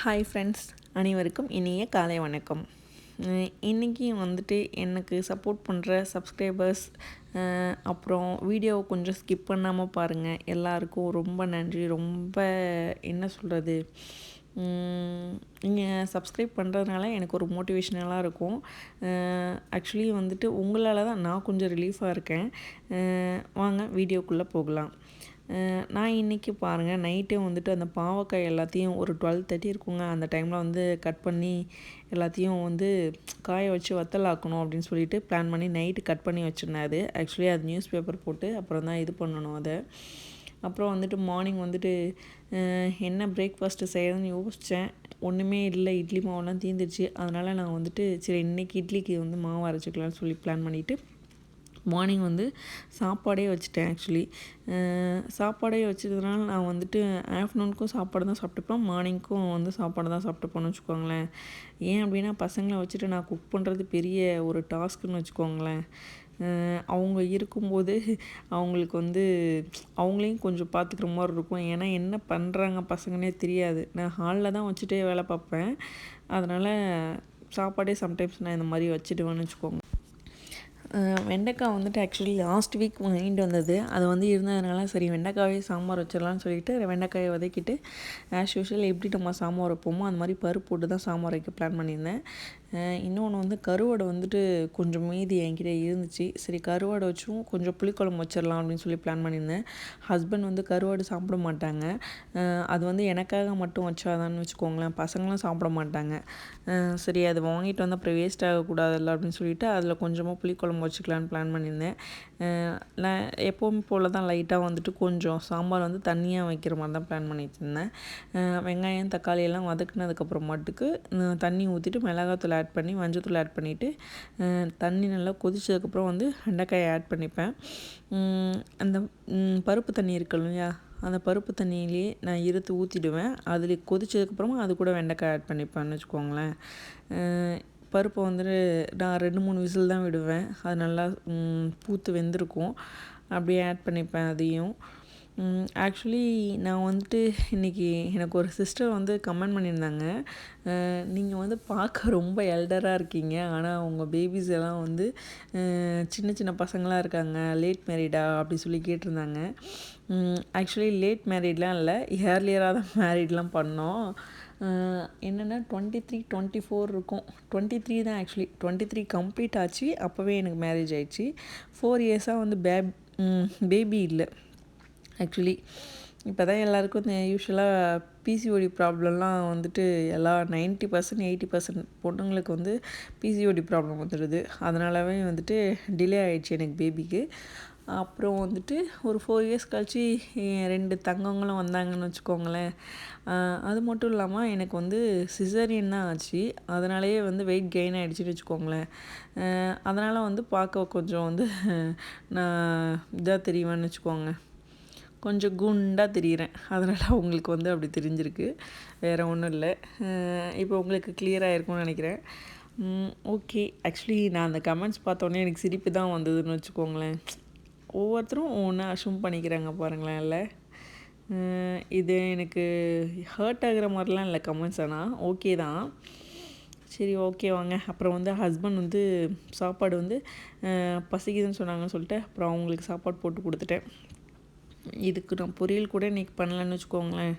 Hi friends அனைவருக்கும் இனிய காலை வணக்கம். இன்றைக்கி வந்துட்டு எனக்கு சப்போர்ட் பண்ணுற சப்ஸ்கிரைபர்ஸ் அப்புறம் வீடியோவை கொஞ்சம் ஸ்கிப் பண்ணாமல் பாருங்கள் எல்லாருக்கும் ரொம்ப நன்றி. ரொம்ப என்ன சொல்கிறது நீங்கள் சப்ஸ்கிரைப் பண்ணுறதுனால எனக்கு ஒரு மோட்டிவேஷ்னலாக இருக்கும். ஆக்சுவலி வந்துட்டு உங்களால் தான் நான் கொஞ்சம் ரிலீஃபாக இருக்கேன். வாங்க வீடியோக்குள்ளே போகலாம். நான் இன்றைக்கி பாருங்கள் நைட்டே வந்துட்டு அந்த பாவக்காய் எல்லாத்தையும் ஒரு டுவெல் தேர்ட்டி இருக்குங்க. அந்த டைமில் வந்து கட் பண்ணி எல்லாத்தையும் வந்து காய வச்சு வத்தலாக்கணும் அப்படின்னு சொல்லிட்டு பிளான் பண்ணி நைட்டு கட் பண்ணி வச்சுருந்தேன் அது. ஆக்சுவலி அது நியூஸ் பேப்பர் போட்டு அப்புறம் தான் இது பண்ணணும் அதை. அப்புறம் வந்துட்டு மார்னிங் வந்துட்டு என்ன பிரேக்ஃபாஸ்ட்டு செய்யறதுன்னு யோசித்தேன் ஒன்றுமே இல்லை இட்லி மாவுலாம் தீர்ந்துருச்சு அதனால் நான் வந்துட்டு சரி இன்றைக்கி இட்லிக்கு வந்து மாவு அரைச்சிக்கலாம்னு சொல்லி பிளான் பண்ணிவிட்டு மார்னிங் வந்து சாப்பாடே வச்சுட்டேன் ஆக்சுவலி சாப்பாடே வச்சதுனால நான் வந்துட்டு ஆஃப்டர்நூனுக்கும் சாப்பாடு தான் சாப்பிட்டுப்பேன் மார்னிங்க்கும் வந்து சாப்பாடு தான் சாப்பிட்டுப்போன்னு வச்சுக்கோங்களேன். ஏன் அப்படின்னா பசங்களை வச்சுட்டு நான் குக் பண்ணுறது பெரிய ஒரு டாஸ்க்குன்னு வச்சுக்கோங்களேன். அவங்க இருக்கும்போது அவங்களுக்கு வந்து அவங்களையும் கொஞ்சம் பார்த்துக்கிற மாதிரி இருக்கும். ஏன்னா என்ன பண்ணுறாங்க பசங்கனே தெரியாது. நான் ஹாலில் தான் வச்சுட்டே வேலை பார்ப்பேன். அதனால் சாப்பாடே சம்டைம்ஸ் நான் இந்த மாதிரி வச்சுடுவேன்னு வச்சுக்கோங்க. வெண்டைக்காய் வந்துட்டு ஆக்சுவலி லாஸ்ட் வீக் வாங்கிட்டு வந்தது. அது வந்து இருந்ததுனால சரி வெண்டைக்காயே சாம்பார் வச்சிடலான்னு சொல்லிட்டு வெண்டைக்காயை வதக்கிட்டு ஆஸ் யூஷுவல் எப்படி நம்ம சாம்பார் வைப்போமோ அந்த மாதிரி பருப்பு போட்டு தான் சாம்பார் வைக்க பிளான் பண்ணியிருந்தேன். இன்னொன்று வந்து கருவாடை வந்துட்டு கொஞ்சம் மீதி என்கிட்ட இருந்துச்சு. சரி கருவாடை வச்சும் கொஞ்சம் புளிக்குழம்பு வச்சிடலாம் அப்படின்னு சொல்லி பிளான் பண்ணியிருந்தேன். ஹஸ்பண்ட் வந்து கருவாடு சாப்பிட மாட்டாங்க. அது வந்து எனக்காக மட்டும் வச்சாதான்னு வச்சுக்கோங்களேன். பசங்களும் சாப்பிட மாட்டாங்க. சரி அது வாங்கிட்டு வந்து அப்புறம் வேஸ்ட் ஆகக்கூடாதுல்ல அப்படின்னு சொல்லிட்டு அதில் கொஞ்சமாக புளிக்குழம்பு வச்சுக்கலான்னு பிளான் பண்ணியிருந்தேன். நான் எப்போவும் போல் தான் லைட்டாக வந்துட்டு கொஞ்சம் சாம்பார் வந்து தண்ணியாக வைக்கிற மாதிரி தான் பிளான் பண்ணிட்டு இருந்தேன். வெங்காயம் தக்காளி எல்லாம் வதக்குனதுக்கப்புறம் மட்டுக்கு தண்ணி ஊற்றிட்டு மிளகாத்தூள் ஆட் பண்ணி மஞ்சத்தூள் ஆட் பண்ணிவிட்டு தண்ணி நல்லா கொதிச்சதுக்கப்புறம் வந்து வெண்டைக்காயை ஆட் பண்ணிப்பேன். அந்த பருப்பு தண்ணி இருக்கு இல்லையா? அந்த பருப்பு தண்ணியிலேயே நான் இருத்து ஊற்றிடுவேன் அதில் கொதிச்சதுக்கப்புறமா அது கூட வெண்டைக்காய் ஆட் பண்ணிப்பேன்னு வச்சுக்கோங்களேன். பருப்பை வந்துட்டு நான் ரெண்டு மூணு விசில் தான் விடுவேன். அது நல்லா பூத்து வெந்திருக்கும். அப்படியே ஆட் பண்ணிப்பேன் அதையும். ஆக்சுவலி நான் வந்துட்டு இன்றைக்கி எனக்கு ஒரு சிஸ்டர் வந்து கமெண்ட் பண்ணியிருந்தாங்க. நீங்கள் வந்து பார்க்க ரொம்ப எல்டராக இருக்கீங்க. ஆனால் உங்கள் பேபிஸ் எல்லாம் வந்து சின்ன சின்ன பசங்களாக இருக்காங்க. லேட் மேரிடா அப்படி சொல்லி கேட்டிருந்தாங்க. ஆக்சுவலி லேட் மேரிட்லாம் இல்லை ஏர்லியராக தான் மேரிட்லாம் பண்ணோம். என்னென்னா டுவெண்ட்டி த்ரீ டுவெண்ட்டி ஃபோர் இருக்கும். டுவெண்ட்டி த்ரீ தான் ஆக்சுவலி டுவெண்ட்டி த்ரீ கம்ப்ளீட் ஆச்சு. அப்போவே எனக்கு மேரேஜ் ஆயிடுச்சு. ஃபோர் இயர்ஸாக வந்து பேப் பேபி இல்லை. ஆக்சுவலி. இப்போ தான் எல்லாருக்கும் இந்த யூஸ்வலாக பிசிஓடி ப்ராப்ளம்லாம் வந்துட்டு எல்லா நைன்ட்டி பர்சன்ட் எயிட்டி பர்சன்ட் பொண்ணுங்களுக்கு வந்து பிசிஓடி ப்ராப்ளம் வந்துடுது. அதனாலவே வந்துட்டு டிலே ஆகிடுச்சு எனக்கு பேபிக்கு அப்புறம் வந்துட்டு ஒரு ஃபோர் இயர்ஸ் கழிச்சு ரெண்டு தங்கங்களும் வந்தாங்கன்னு வச்சுக்கோங்களேன். அது மட்டும் இல்லாமல் எனக்கு வந்து சிசரியன் தான் ஆச்சு. அதனாலேயே வந்து வெயிட் கெயின் ஆகிடுச்சின்னு வச்சுக்கோங்களேன். அதனால் வந்து பார்க்க கொஞ்சம் வந்து நான் இதாக தெரியுவேன்னு வச்சுக்கோங்க. கொஞ்சம் குண்டாக தெரிகிறேன் அதனால் அவங்களுக்கு வந்து அப்படி தெரிஞ்சிருக்கு. வேறு ஒன்றும் இல்லை. இப்போ உங்களுக்கு கிளியராக இருக்கும்னு நினைக்கிறேன். ஓகே ஆக்சுவலி நான் அந்த கமெண்ட்ஸ் பார்த்தோன்னே எனக்கு சிரிப்பு தான் வந்ததுன்னு வச்சுக்கோங்களேன். ஒவ்வொருத்தரும் ஒவ்வொன்றா அசூம் பண்ணிக்கிறாங்க பாருங்களேன் இல்லை? இது எனக்கு ஹர்ட் ஆகிற மாதிரிலாம் இல்லை கமெண்ட்ஸ் ஆனால் ஓகே தான். சரி ஓகே வாங்க. அப்புறம் வந்து ஹஸ்பண்ட் வந்து சாப்பாடு வந்து பசிக்குதுன்னு சொன்னாங்கன்னு சொல்லிட்டு அப்புறம் அவங்களுக்கு சாப்பாடு போட்டு கொடுத்துட்டேன். இதுக்கு நான் பொரியல் கூட இன்றைக்கி பண்ணலன்னு வச்சுக்கோங்களேன்.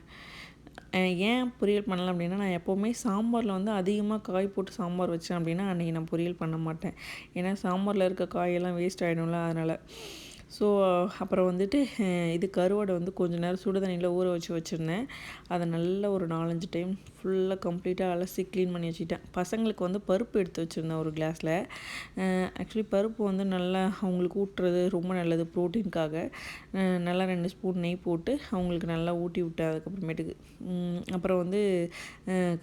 ஏன் பொரியல் பண்ணலை அப்படின்னா நான் எப்போவுமே சாம்பாரில் வந்து அதிகமாக காய் போட்டு சாம்பார் வச்சேன் அப்படின்னா அன்றைக்கி நான் பொரியல் பண்ண மாட்டேன். ஏன்னா சாம்பாரில் இருக்க காயெல்லாம் வேஸ்ட் ஆகிடும்ல அதனால். ஸோ அப்புறம் வந்துட்டு இது கருவாடை வந்து கொஞ்சம் நேரம் சுடு தண்ணியில் ஊற வச்சு வச்சுருந்தேன். அதை நல்ல ஒரு நாலஞ்சு டைம் ஃபுல்லாக கம்ப்ளீட்டாக அலசி க்ளீன் பண்ணி வச்சுட்டேன் பசங்களுக்கு வந்து பருப்பு எடுத்து வச்சுருந்தேன் ஒரு கிளாஸில். ஆக்சுவலி பருப்பு வந்து நல்லா அவங்களுக்கு ஊட்டுறது ரொம்ப நல்லது ப்ரோட்டீனுக்காக நல்லா ரெண்டு ஸ்பூன் நெய் போட்டு அவங்களுக்கு நல்லா ஊட்டி விட்டேன் அதுக்கப்புறமேட்டுக்கு. அப்புறம் வந்து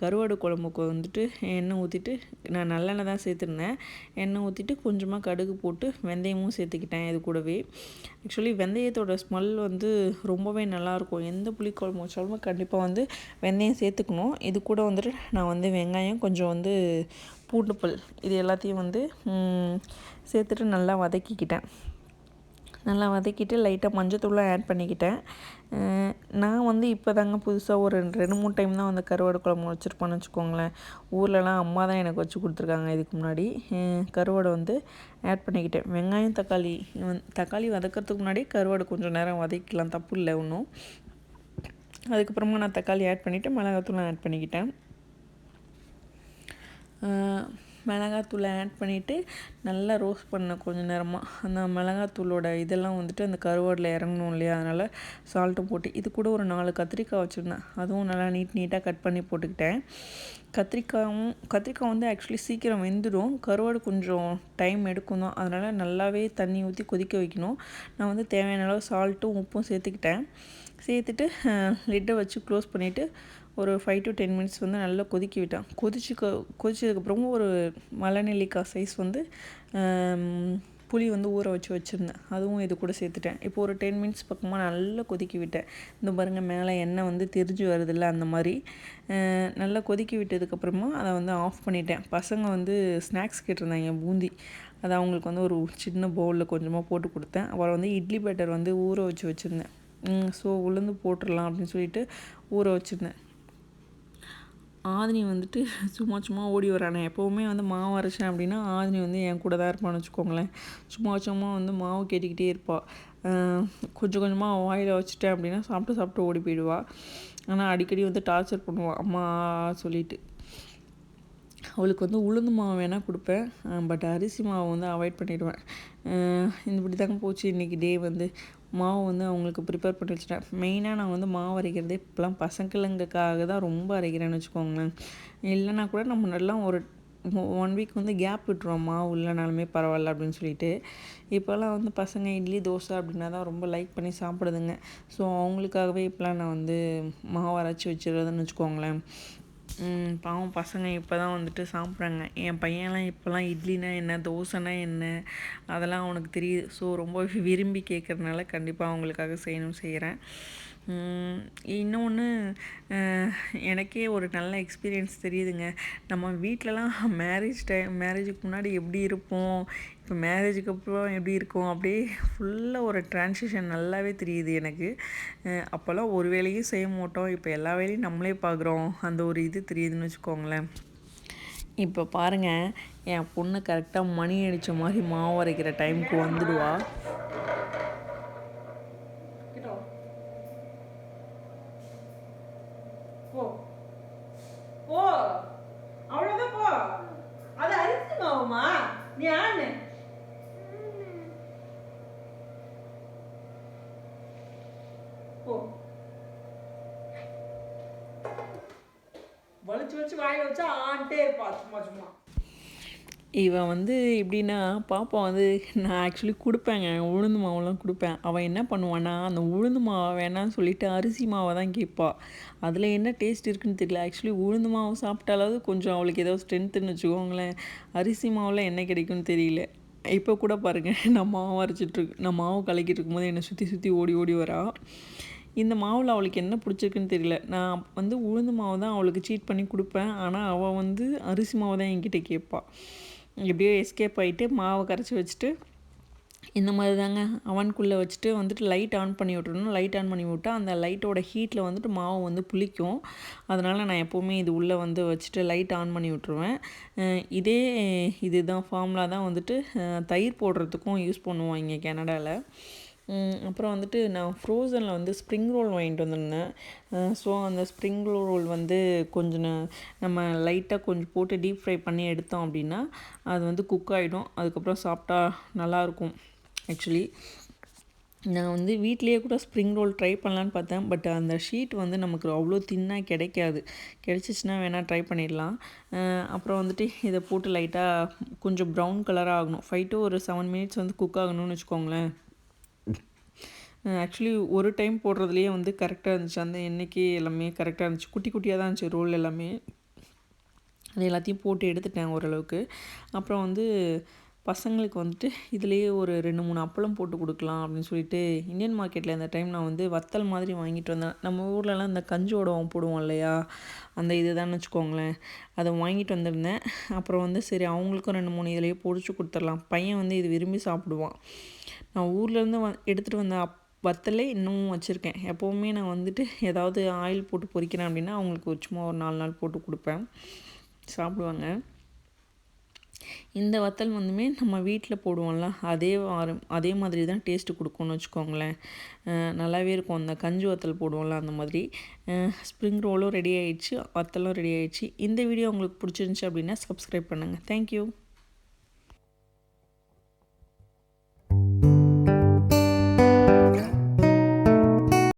கருவாடு குழம்புக்கு வந்துட்டு எண்ணெய் ஊற்றிட்டு நான் நல்லெண்ணெய் தான் சேர்த்துருந்தேன். எண்ணெய் ஊற்றிட்டு கொஞ்சமாக கடுகு போட்டு வெந்தயமும் சேர்த்துக்கிட்டேன் இது கூடவே. ஆக்சுவலி வெந்தயத்தோட ஸ்மெல் வந்து ரொம்பவே நல்லாயிருக்கும். எந்த புளிக்குழம்பு வச்சாலுமே கண்டிப்பாக வந்து வெந்தயம் சேர்த்துக்கணும். இது கூட வந்துட்டு நான் வந்து வெங்காயம் கொஞ்சம் வந்து பூண்டுப்பல் இது எல்லாத்தையும் வந்து சேர்த்துட்டு நல்லா வதக்கிக்கிட்டேன். நல்லா வதக்கிட்டு லைட்டாக மஞ்சத்தூள்லாம் ஆட் பண்ணிக்கிட்டேன். நான் வந்து இப்போ தாங்க புதுசாக ஒரு ரெண்டு மூணு டைம் தான் வந்து கருவாடு குழம்பு வச்சுருப்போன்னு வச்சுக்கோங்களேன். ஊர்லலாம் அம்மா தான் எனக்கு வச்சு கொடுத்துருக்காங்க இதுக்கு முன்னாடி. கருவாடை வந்து ஆட் பண்ணிக்கிட்டேன். வெங்காயம் தக்காளி தக்காளி வதக்கிறதுக்கு முன்னாடி கருவாடு கொஞ்சம் நேரம் வதக்கிக்கலாம் தப்பு இல்லை ஒன்றும் அதுக்கப்புறமா நான் தக்காளி ஆட் பண்ணிவிட்டு மிளகாத்தூளும் ஆட் பண்ணிக்கிட்டேன். மிளகாத்தூளை ஆட் பண்ணிவிட்டு நல்லா ரோஸ்ட் பண்ணேன் கொஞ்சம் நேரமாக அந்த மிளகாத்தூளோட இதெல்லாம் வந்துட்டு அந்த கருவாடில் இறங்கணும் இல்லையா? அதனால் சால்ட்டும் போட்டு இது கூட ஒரு நாலு கத்திரிக்காய் வச்சுருந்தேன். அதுவும் நல்லா நீட் நீட்டாக கட் பண்ணி போட்டுக்கிட்டேன். கத்திரிக்காயும் கத்திரிக்காய் வந்து ஆக்சுவலி சீக்கிரம் வெந்துடும். கருவாடு கொஞ்சம் டைம் எடுக்கும் தான். அதனால் நல்லாவே தண்ணி ஊற்றி கொதிக்க வைக்கணும். நான் வந்து தேவையான அளவு சால்ட்டும் உப்பும் சேர்த்துக்கிட்டேன். சேர்த்துட்டு லிட்டை வச்சு க்ளோஸ் பண்ணிவிட்டு ஒரு ஃபைவ் டு டென் மினிட்ஸ் வந்து நல்லா கொதிக்க விட்டேன். கொதிச்சு கொதிச்சதுக்கப்புறமும் ஒரு மலைநெல்லிக்காய் சைஸ் வந்து புளி வந்து ஊற வச்சு வச்சுருந்தேன். அதுவும் இது கூட சேர்த்துட்டேன். இப்போ ஒரு டென் மினிட்ஸ் பக்கமாக நல்லா கொதிக்க விட்டேன். இந்த பாருங்கள் மேலே எண்ணெய் வந்து தெரிஞ்சு வருதில்ல அந்த மாதிரி. நல்லா கொதிக்க விட்டதுக்கப்புறமா அதை வந்து ஆஃப் பண்ணிட்டேன். பசங்க வந்து ஸ்நாக்ஸ் கேட்டிருந்தாங்க பூந்தி. அதை அவங்களுக்கு வந்து ஒரு சின்ன பவுலில் கொஞ்சமாக போட்டு கொடுத்தேன். அப்புறம் வந்து இட்லி பேட்டர் வந்து ஊற வச்சு வச்சுருந்தேன். ஸோ உளுந்து போட்டுடலாம் அப்படின்னு சொல்லிட்டு ஊற வச்சுருந்தேன். ஆதினி வந்துட்டு சும்மா சும்மா ஓடி வரானே. எப்போவுமே வந்து மாவு அரைச்சேன் அப்படின்னா ஆதினி வந்து என் கூட தான் இருப்பான்னு வச்சுக்கோங்களேன். சும்மா சும்மா வந்து மாவு கேட்டுக்கிட்டே இருப்பாள் கொஞ்சம் கொஞ்சமாக வாயில் வச்சுட்டேன் அப்படின்னா சாப்பிட்டு சாப்பிட்டு ஓடி போயிடுவாள் ஆனால் அடிக்கடி வந்து டார்ச்சர் பண்ணுவாள் அம்மா சொல்லிட்டு. அவளுக்கு வந்து உளுந்து மாவு வேணால் கொடுப்பேன். பட் அரிசி மாவை வந்து அவாய்ட் பண்ணிடுவேன். இப்படி தாங்க போச்சு. இன்றைக்கி டே வந்து மாவு வந்து அவங்களுக்கு ப்ரிப்பேர் பண்ணி வச்சுட்டேன். மெயினாக நான் வந்து மாவு அரைக்கிறதே இப்போலாம் பசங்களுங்களுக்காக தான் ரொம்ப அரைக்கிறேன்னு வச்சுக்கோங்களேன். இல்லைனா கூட நம்ம நல்லா ஒரு ஒன் வீக் வந்து கேப் விட்டுருவோம். மாவு இல்லைனாலுமே பரவாயில்ல அப்படின்னு சொல்லிட்டு. இப்போல்லாம் வந்து பசங்க இட்லி தோசை அப்படின்னா தான் ரொம்ப லைக் பண்ணி சாப்பிடுதுங்க. ஸோ அவங்களுக்காகவே இப்போலாம் நான் வந்து மாவு அரைச்சி வச்சுருதுன்னு வச்சுக்கோங்களேன். பாவம் பசங்க இப்போ தான் வந்துட்டு சாப்பிட்றாங்க. என் பையன்லாம் இப்போலாம் இட்லினா என்ன தோசைனா என்ன அதெல்லாம் அவனுக்கு தெரியுது. ஸோ ரொம்ப விரும்பி கேட்குறதுனால கண்டிப்பாக அவங்களுக்காக செய்யணும் செய்கிறேன் இன்னொன்று எனக்கே ஒரு நல்ல எக்ஸ்பீரியன்ஸ் தெரியுதுங்க. நம்ம வீட்டிலலாம் மேரேஜ் டைம் மேரேஜுக்கு முன்னாடி எப்படி இருப்போம் இப்போ மேரேஜுக்கு அப்புறம் எப்படி இருக்கும் அப்படியே ஃபுல்லாக ஒரு ட்ரான்ஸிஷன் நல்லாவே தெரியுது எனக்கு. அப்போல்லாம் ஒரு வேலையும் செய்ய மாட்டோம். இப்போ எல்லா வேலையும் நம்மளே பார்க்குறோம் அந்த ஒரு இது தெரியுதுன்னு வச்சுக்கோங்களேன். இப்போ பாருங்கள் என் பொண்ணு கரெக்டாக மணி அடித்த மாதிரி மாவு அரைக்கிற டைமுக்கு வந்துடுவா. அது அரிசி மாவுமா? நீ ஆனு வலிச்சு வலிச்சு வாயில வச்சா ஆண்டே இருப்பா சும்மா சும்மா. இவன் வந்து எப்படின்னா பாப்பா வந்து நான் ஆக்சுவலி கொடுப்பேங்க. உளுந்து மாவுலாம் கொடுப்பேன். அவன் என்ன பண்ணுவான்னா அந்த உளுந்து மாவை வேணான்னு சொல்லிட்டு அரிசி மாவை தான் கேட்பாள் அதில் என்ன டேஸ்ட் இருக்குன்னு தெரியல. ஆக்சுவலி உளுந்து மாவு சாப்பிட்டாலாவது கொஞ்சம் அவளுக்கு ஏதோ ஸ்ட்ரென்த்துன்னு வச்சுக்கோங்களேன். அரிசி மாவில் என்ன கிடைக்கும்னு தெரியல. இப்போ கூட பாருங்கள் நான் மாவு அரைச்சிட்ருக்கு நான் மாவு கலக்கிட்டு இருக்கும்போது என்னை சுற்றி சுற்றி ஓடி ஓடி வரா. இந்த மாவில் அவளுக்கு என்ன பிடிச்சிருக்குன்னு தெரியல. நான் வந்து உளுந்து மாவு தான் அவளுக்கு சீட் பண்ணி கொடுப்பேன். ஆனால் அவள் வந்து அரிசி மாவு தான் என்கிட்ட கேட்பாள் எப்படியோ எஸ்கேப் ஆகிட்டு மாவை கரைச்சி வச்சுட்டு இந்த மாதிரி தாங்க அவனுக்குள்ளே வச்சுட்டு வந்துட்டு லைட் ஆன் பண்ணி விட்டுறணும். லைட் ஆன் பண்ணி விட்டால் அந்த லைட்டோட ஹீட்டில் வந்துட்டு மாவு வந்து புளிக்கும். அதனால் நான் எப்போவுமே இது உள்ளே வந்து வச்சுட்டு லைட் ஆன் பண்ணி விட்ருவேன் இதே இதுதான் ஃபார்முலா தான் வந்துட்டு தயிர் போடுறதுக்கும் யூஸ் பண்ணுவோம் இங்கே கனடாவில் அப்புறம் வந்துட்டு நான் ஃப்ரோசனில் வந்து ஸ்ப்ரிங் ரோல் வாங்கிட்டு வந்திருந்தேன். ஸோ அந்த ஸ்ப்ரிங் ரோல் வந்து கொஞ்சம் நம்ம லைட்டாக கொஞ்சம் போட்டு டீப் ஃப்ரை பண்ணி எடுத்தோம் அப்படின்னா அது வந்து குக் ஆகிடும் அதுக்கப்புறம் சாப்பிட்டா நல்லாயிருக்கும் ஆக்சுவலி நான் வந்து வீட்லேயே கூட ஸ்ப்ரிங் ரோல் ட்ரை பண்ணலான்னு பார்த்தேன். பட் அந்த ஷீட் வந்து நமக்கு அவ்வளோ தின்னாக கிடைக்காது. கிடைச்சிச்சின்னா வேணால் ட்ரை பண்ணிடலாம். அப்புறம் வந்துட்டு இதை போட்டு லைட்டாக கொஞ்சம் ப்ரௌன் கலராக ஆகணும். ஃபைவ் டு ஒரு செவன் மினிட்ஸ் வந்து குக் ஆகணும்னு வச்சுக்கோங்களேன். ஆக்சுவலி ஒரு டைம் போடுறதுலேயே வந்து கரெக்டாக இருந்துச்சு. அந்த எண்ணெய்க்கு எல்லாமே கரெக்டாக இருந்துச்சு. குட்டி குட்டியாக தான் இருந்துச்சு. ரோல் எல்லாமே. அது எல்லாத்தையும் போட்டு எடுத்துட்டேன் ஓரளவுக்கு. அப்புறம் வந்து பசங்களுக்கு வந்துட்டு இதுலேயே ஒரு ரெண்டு மூணு அப்பளம் போட்டு கொடுக்கலாம் அப்படின்னு சொல்லிட்டு இந்தியன் மார்க்கெட்டில் இந்த டைம் நான் வந்து வத்தல் மாதிரி வாங்கிட்டு வந்தேன். நம்ம ஊர்லலாம் இந்த கஞ்சி உடவம் போடுவோம் இல்லையா? அந்த இது தான் வச்சுக்கோங்களேன். அதை வாங்கிட்டு வந்திருந்தேன். அப்புறம் வந்து சரி அவங்களுக்கும் ரெண்டு மூணு இதுலேயே பொடிச்சு கொடுத்துடலாம். பையன் வந்து இது விரும்பி சாப்பிடுவான். நான் ஊர்லேருந்து வ எடுத்துகிட்டு வந்த அப் வத்தலே இன்னமும் வச்சுருக்கேன். எப்போவுமே நான் வந்துட்டு ஏதாவது ஆயில் போட்டு பொரிக்கிறேன் அப்படின்னா அவங்களுக்கு ஒரு சும்மா ஒரு நாலு நாள் போட்டு கொடுப்பேன். சாப்பிடுவாங்க. இந்த வத்தல் வந்துமே நம்ம வீட்டில் போடுவோம்ல அதே அதே மாதிரி தான் டேஸ்ட்டு கொடுக்கும்னு வச்சுக்கோங்களேன். நல்லாவே இருக்கும். அந்த கஞ்சி வத்தல் போடுவோம்ல அந்த மாதிரி. ஸ்ப்ரிங் ரோலும் ரெடி ஆகிடுச்சு வத்தலும் ரெடி ஆகிடுச்சு இந்த வீடியோ உங்களுக்கு பிடிச்சிருந்துச்சி அப்படின்னா சப்ஸ்கிரைப் பண்ணுங்கள் தேங்க்யூ